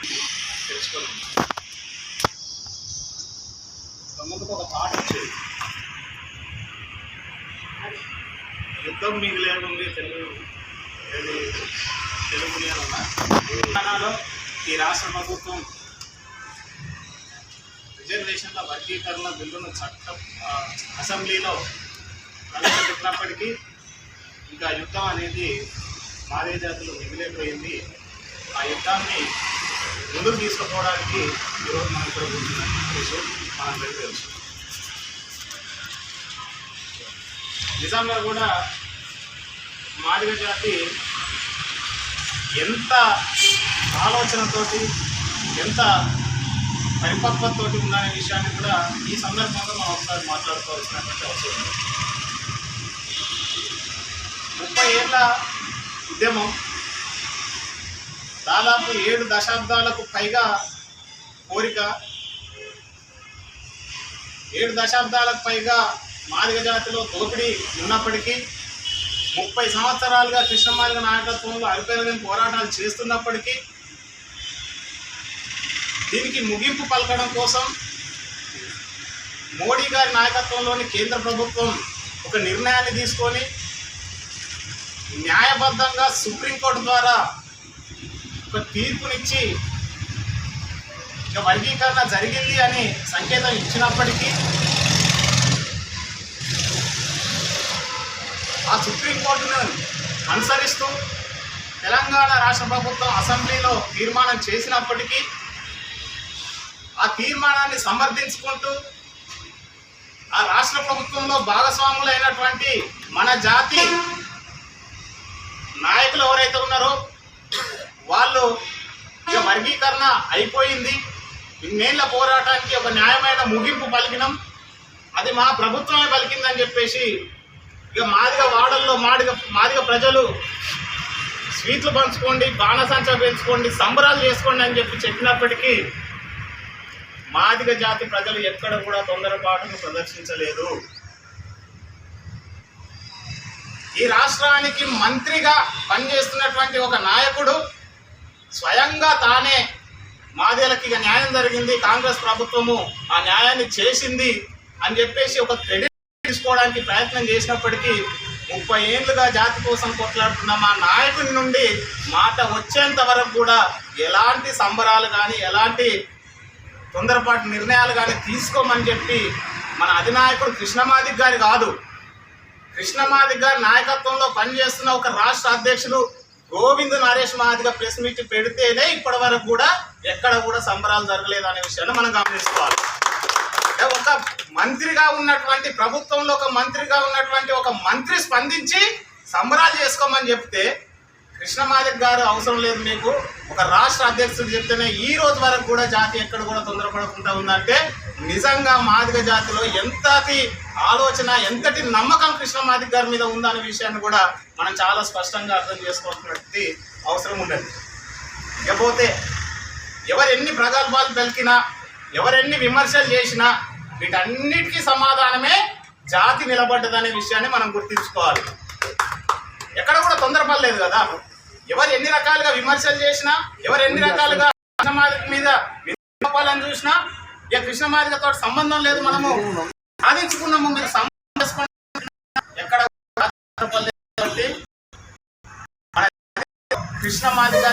యుద్ధం ముందుకు ఒక పాట వచ్చేది యుద్ధం తెలుగు తెలుగు తెలంగాణలో ఈ రాష్ట్ర ప్రభుత్వం రిజర్వేషన్ల వర్గీకరణ బిల్లును చట్టం అసెంబ్లీలో ప్రవేశపెట్టినప్పటికీ ఇంకా యుద్ధం అనేది మాదే జాతిలో మిగిలిపోయింది. ఆ యుద్ధాన్ని ముందుకు తీసుకుపోవడానికి ఈరోజు మనం ఇక్కడ కూర్చున్నాం మనందరికీ తెలుసు. నిజంగా కూడా మాదిగ జాతి ఎంత ఆలోచనతోటి ఎంత పరిపక్వతతోటి ఉందనే విషయాన్ని కూడా ఈ సందర్భంగా మనం ఒకసారి మాట్లాడుకోవాల్సినటువంటి అవసరం ముప్పై ఏళ్ళ ఉద్యమం దాదాపు ఏడు దశాబ్దాలకు పైగా కోరిక ఏడు దశాబ్దాలకు పైగా మాదిగ జాతిలో దోపిడీ ఉన్నప్పటికీ ముప్పై సంవత్సరాలుగా కృష్ణమాదిగ నాయకత్వంలో అరిపెరగని పోరాటాలు చేస్తున్నప్పటికీ దీనికి ముగింపు పలకడం కోసం మోడీ గారి నాయకత్వంలోని కేంద్ర ప్రభుత్వం ఒక నిర్ణయాన్ని తీసుకొని న్యాయబద్ధంగా సుప్రీంకోర్టు ద్వారా ఒక తీర్పునిచ్చి ఇక వర్గీకరణ జరిగింది అని సంకేతం ఇచ్చినప్పటికీ ఆ సుప్రీంకోర్టును అనుసరిస్తూ తెలంగాణ రాష్ట్ర ప్రభుత్వం అసెంబ్లీలో తీర్మానం చేసినప్పటికీ ఆ తీర్మానాన్ని సమర్థించుకుంటూ ఆ రాష్ట్ర ప్రభుత్వంలో భాగస్వాములైనటువంటి మన జాతి నాయకులు ఎవరైతే ఉన్నారో వాళ్ళు ఇక వర్గీకరణ అయిపోయింది. ఇన్నేళ్ళ పోరాటానికి ఒక న్యాయమైన ముగింపు పలికినాం. అది మా ప్రభుత్వమే పలికిందని చెప్పేసి ఇక మాదిగ వాడల్లో మాదిగ మాదిగ ప్రజలు స్వీట్లు పంచుకోండి బాణసంచ పెంచుకోండి సంబరాలు చేసుకోండి అని చెప్పి చెప్పినప్పటికీ మాదిగ జాతి ప్రజలు ఎక్కడ కూడా తొందరపాటును ప్రదర్శించలేదు. ఈ రాష్ట్రానికి మంత్రిగా పనిచేస్తున్నటువంటి ఒక నాయకుడు స్వయంగా తానే మాదేలకి ఇక న్యాయం జరిగింది కాంగ్రెస్ ప్రభుత్వము ఆ న్యాయాన్ని చేసింది అని చెప్పేసి ఒక క్రెడిట్ తీసుకోవడానికి ప్రయత్నం చేసినప్పటికీ ముప్పై ఏళ్ళుగా జాతి కోసం కొట్లాడుతున్న మా నాయకుడి నుండి మాట వచ్చేంత వరకు కూడా ఎలాంటి సంబరాలు కానీ ఎలాంటి తొందరపాటు నిర్ణయాలు కానీ తీసుకోమని చెప్పి మన అధినాయకుడు కృష్ణమాదిక్ గారి కాదు. కృష్ణమాదిక్ గారి నాయకత్వంలో పనిచేస్తున్న ఒక రాష్ట్ర అధ్యక్షులు గోవింద్ నరేష్ మాదిగా ప్రెస్ మీట్ పెడితేనే ఇప్పటి వరకు కూడా ఎక్కడ కూడా సంబరాలు జరగలేదు అనే విషయాన్ని మనం గమనించుకోవాలి. ఒక మంత్రిగా ఉన్నటువంటి ప్రభుత్వంలో ఒక మంత్రిగా ఉన్నటువంటి ఒక మంత్రి స్పందించి సంబరాలు చేసుకోమని చెప్తే కృష్ణమాదిక్ గారు అవసరం లేదు మీకు. ఒక రాష్ట్ర అధ్యక్షుడు చెప్తేనే ఈ రోజు వరకు కూడా జాతి ఎక్కడ కూడా తొందరపడకుండా ఉందంటే నిజంగా మాదిగ జాతిలో ఎంతటి ఆలోచన ఎంతటి నమ్మకం కృష్ణమాదిక్ గారి మీద ఉందనే విషయాన్ని కూడా మనం చాలా స్పష్టంగా అర్థం చేసుకోవాల్సినటువంటి అవసరం ఉండదు. ఇకపోతే ఎవరెన్ని ప్రగల్భాలు పలికినా ఎవరెన్ని విమర్శలు చేసినా వీటన్నిటికీ సమాధానమే జాతి నిలబడ్డదనే విషయాన్ని మనం గుర్తుంచుకోవాలి. ఎక్కడ కూడా తొందరపడలేదు కదా. ఎవరు ఎన్ని రకాలుగా విమర్శలు చేసినా ఎవరు ఎన్ని రకాలుగా కృష్ణమాదిక మీద విన్నపాలని చూసినా ఇక కృష్ణమాదికతో సంబంధం లేదు మనము. సాధించుకున్నాము మీరు. ఎక్కడ కృష్ణమాదిక